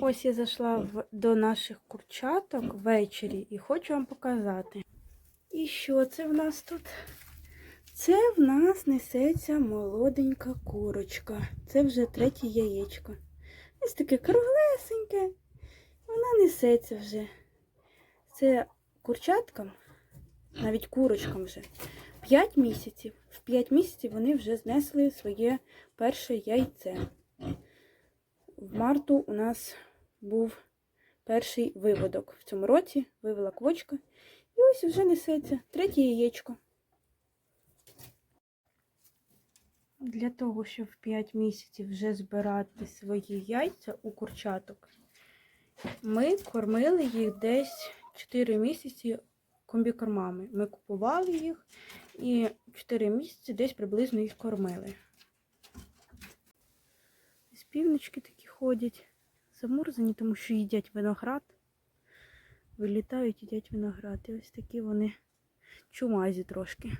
Ось я зайшла в, до наших курчаток ввечері і хочу вам показати. І що це в нас тут? Це в нас несеться молоденька курочка. Це вже третє яєчко. Ось таке круглесеньке. Вона несеться вже. Це курчаткам, навіть курочкам вже. 5 місяців. В 5 місяців вони вже знесли своє перше яйце. В марту у нас був перший виводок. В цьому році вивела квочка. І ось вже несеться третє яєчко. Для того, щоб в 5 місяців вже збирати свої яйця у курчаток, ми кормили їх десь 4 місяці комбікормами. Ми купували їх і 4 місяці десь приблизно їх кормили. Ось півнички такі ходять, замурзані, тому що їдять виноград. Вилітають, їдять виноград. І ось такі вони чумазі трошки.